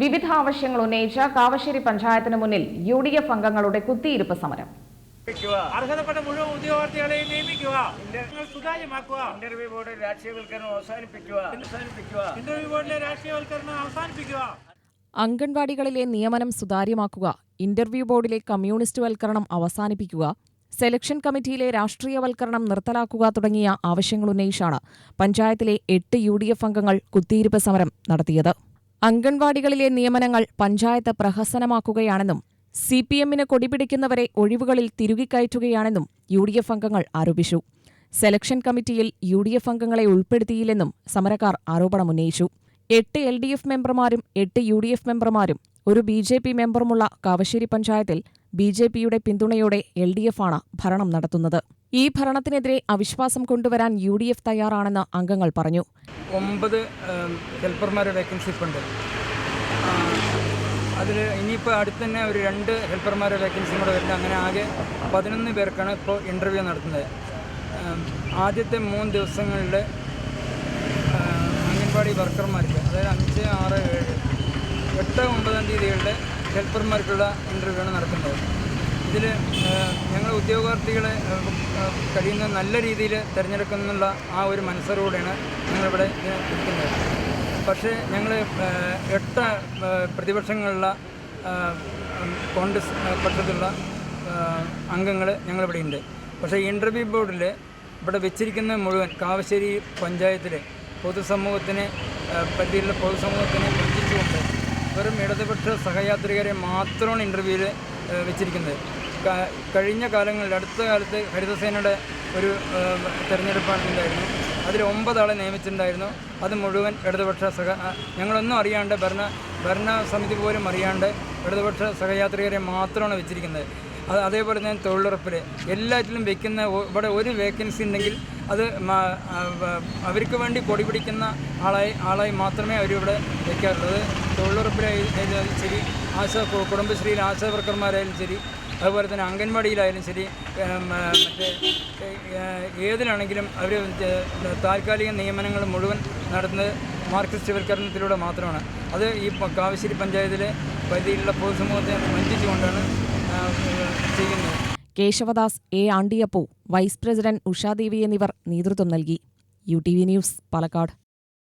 വിവിധ ആവശ്യങ്ങൾ ഉന്നയിച്ച കാവശ്ശേരി പഞ്ചായത്തിന് മുന്നിൽ യു ഡി എഫ് അംഗങ്ങളുടെ കുത്തിയിരിപ്പ് സമരം. അർഹതപ്പെട്ട മുഴുവൻ ഉദ്യോഗാർത്ഥികളെയും നിയമിക്കുക. സുതാര്യമാക്കുക. ഇന്റർവ്യൂ ബോർഡ് രാഷ്ട്രീയവൽക്കരണം അവസാനിപ്പിക്കുക. അവസാനിപ്പിക്കുക. ഇന്റർവ്യൂ ബോർഡിലെ രാഷ്ട്രീയവൽക്കരണം അവസാനിപ്പിക്കുക. അംഗൻവാടികളിലെ നിയമനം സുതാര്യമാക്കുക. ഇന്റർവ്യൂ ബോർഡിലെ കമ്മ്യൂണിസ്റ്റ് വൽക്കരണം അവസാനിപ്പിക്കുക. സെലക്ഷൻ കമ്മിറ്റിയിലെ രാഷ്ട്രീയവൽക്കരണം നിർത്തലാക്കുക തുടങ്ങിയ ആവശ്യങ്ങൾ ഉന്നയിച്ചാണ് പഞ്ചായത്തിലെ എട്ട് യു ഡി എഫ് അംഗങ്ങൾ കുത്തിയിരിപ്പ് സമരം നടത്തിയത്. അംഗൻവാടികളിലെ നിയമനങ്ങൾ പഞ്ചായത്ത് പ്രഹസനമാക്കുകയാണെന്നും സി പി എമ്മിന് കൊടിപിടിക്കുന്നവരെ ഒഴിവുകളിൽ തിരുകിക്കയറ്റുകയാണെന്നും യു ഡി എഫ് അംഗങ്ങൾ ആരോപിച്ചു. സെലക്ഷൻ കമ്മിറ്റിയിൽ യു ഡി എഫ് അംഗങ്ങളെ ഉൾപ്പെടുത്തിയില്ലെന്നും സമരക്കാർ ആരോപണമുന്നയിച്ചു. എട്ട് എൽ ഡി എഫ് മെമ്പർമാരും എട്ട് യു ഡി എഫ് മെമ്പർമാരും ഒരു ബി ജെ പി മെമ്പറുമുള്ള കാവശ്ശേരി പഞ്ചായത്തിൽ ബി ജെ പിയുടെ പിന്തുണയോടെ എൽ ഡി എഫ് ആണ് ഭരണം നടത്തുന്നത്. ഈ ഭരണത്തിനെതിരെ അവിശ്വാസം കൊണ്ടുവരാൻ യു ഡി എഫ് തയ്യാറാണെന്ന് അംഗങ്ങൾ പറഞ്ഞു. ഒമ്പത് ഹെൽപ്പർമാരുടെ വേക്കൻസി ഉണ്ട്. അതിൽ ഇനിയിപ്പോൾ അടുത്ത് തന്നെ ഒരു രണ്ട് ഹെൽപ്പർമാരുടെ വേക്കൻസിയും കൂടെ വരുന്നത് അങ്ങനെ ആകെ പതിനൊന്ന് പേർക്കാണ് ഇപ്പോൾ ഇന്റർവ്യൂ നടത്തുന്നത്. ആദ്യത്തെ മൂന്ന് ദിവസങ്ങളിൽ അംഗൻവാടി വർക്കർമാർക്ക് അതായത് അഞ്ച് ആറ് ഏഴ് എട്ട് ഒമ്പതാം തീയതികളുടെ ഹെൽപ്പർമാർക്കുള്ള ഇന്റർവ്യൂ ആണ് നടക്കുന്നത് ഇതിൽ ഞങ്ങൾ ഉദ്യോഗാർത്ഥികളെ കഴിയുന്ന നല്ല രീതിയിൽ തിരഞ്ഞെടുക്കുന്നുള്ള ആ ഒരു മനസ്സറോടെയാണ് ഞങ്ങളിവിടെ ഇരിക്കുന്നത്. പക്ഷേ ഞങ്ങൾ എട്ട് പ്രതിപക്ഷങ്ങളുള്ള കോൺഗ്രസ് പക്ഷത്തിലുള്ള അംഗങ്ങൾ ഞങ്ങളിവിടെ ഉണ്ട് പക്ഷേ ഇന്റർവ്യൂ ബോർഡിൽ ഇവിടെ വെച്ചിരിക്കുന്ന മുഴുവൻ കാവശ്ശേരി പഞ്ചായത്തിലെ പൊതുസമൂഹത്തിന് പറ്റിയുള്ള പൊതുസമൂഹത്തിനെ വഞ്ചിച്ചുകൊണ്ട് വെറും ഇടതുപക്ഷ സഹയാത്രികരെ മാത്രമാണ് ഇന്റർവ്യൂവിൽ വെച്ചിരിക്കുന്നത്. കഴിഞ്ഞ കാലങ്ങളിൽ അടുത്ത കാലത്ത് ഹരിതസേനയുടെ ഒരു തെരഞ്ഞെടുപ്പാണ് അതിൽ ഒമ്പതാളെ നിയമിച്ചിട്ടുണ്ടായിരുന്നു. അത് മുഴുവൻ ഇടതുപക്ഷ സഹ ഞങ്ങളൊന്നും അറിയാണ്ട് ഭരണ ഭരണ സമിതി പോലും അറിയാണ്ട് ഇടതുപക്ഷ സഹയാത്രികരെ മാത്രമാണ് വെച്ചിരിക്കുന്നത്. അത് അതേപോലെ തന്നെ തൊഴിലുറപ്പിൽ എല്ലാറ്റിലും വെക്കുന്ന ഇവിടെ ഒരു വേക്കൻസി ഉണ്ടെങ്കിൽ അത് അവർക്ക് വേണ്ടി കൊടി പിടിക്കുന്ന ആളായി ആളായി മാത്രമേ അവരിവിടെ വെക്കാറുള്ളൂ. അത് തൊഴിലുറപ്പിലായാലും ശരി ആശാ കുടുംബശ്രീയിൽ ആശാ വർക്കർമാരായാലും ശരി അതുപോലെ തന്നെ അംഗൻവാടിയിലായാലും ശരി മറ്റേ ഏതിലാണെങ്കിലും അവർ താൽക്കാലിക നിയമനങ്ങൾ മുഴുവൻ നടത്തുന്നത് മാർക്സിസ്റ്റ്വൽക്കരണത്തിലൂടെ മാത്രമാണ്. അത് ഈ കാവശ്ശേരി പഞ്ചായത്തിലെ പരിധിയിലുള്ള പൊതുസമൂഹത്തെ വഞ്ചിച്ചുകൊണ്ടാണ് കേശവദാസ് എ. ആണ്ടിയപ്പോ വൈസ് പ്രസിഡന്റ് ഉഷാദേവി എന്നിവർ നേതൃത്വം നൽകി. U T V news Palakkad.